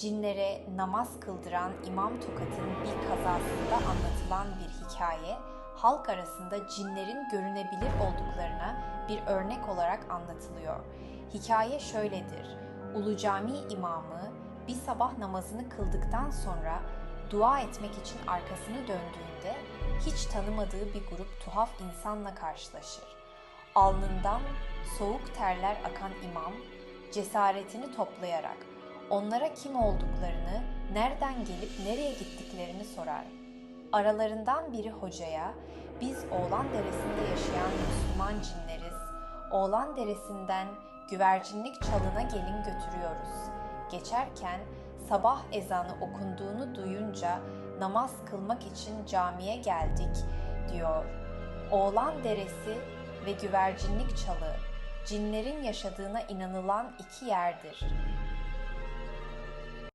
cinlere namaz kıldıran İmam Tokat'ın bir kazasında anlatılan bir hikaye, halk arasında cinlerin görünebilir olduklarına bir örnek olarak anlatılıyor. Hikaye şöyledir. Ulu Cami imamı bir sabah namazını kıldıktan sonra dua etmek için arkasını döndüğünde hiç tanımadığı bir grup tuhaf insanla karşılaşır. Alnından soğuk terler akan imam cesaretini toplayarak onlara kim olduklarını, nereden gelip nereye gittiklerini sorar. Aralarından biri hocaya, biz Oğlan Deresi'nde yaşayan Müslüman cinleriz. Oğlan Deresi'nden güvercinlik çalına gelin götürüyoruz. Geçerken sabah ezanı okunduğunu duyunca namaz kılmak için camiye geldik diyor. Oğlan Deresi ve güvercinlik çalı cinlerin yaşadığına inanılan iki yerdir.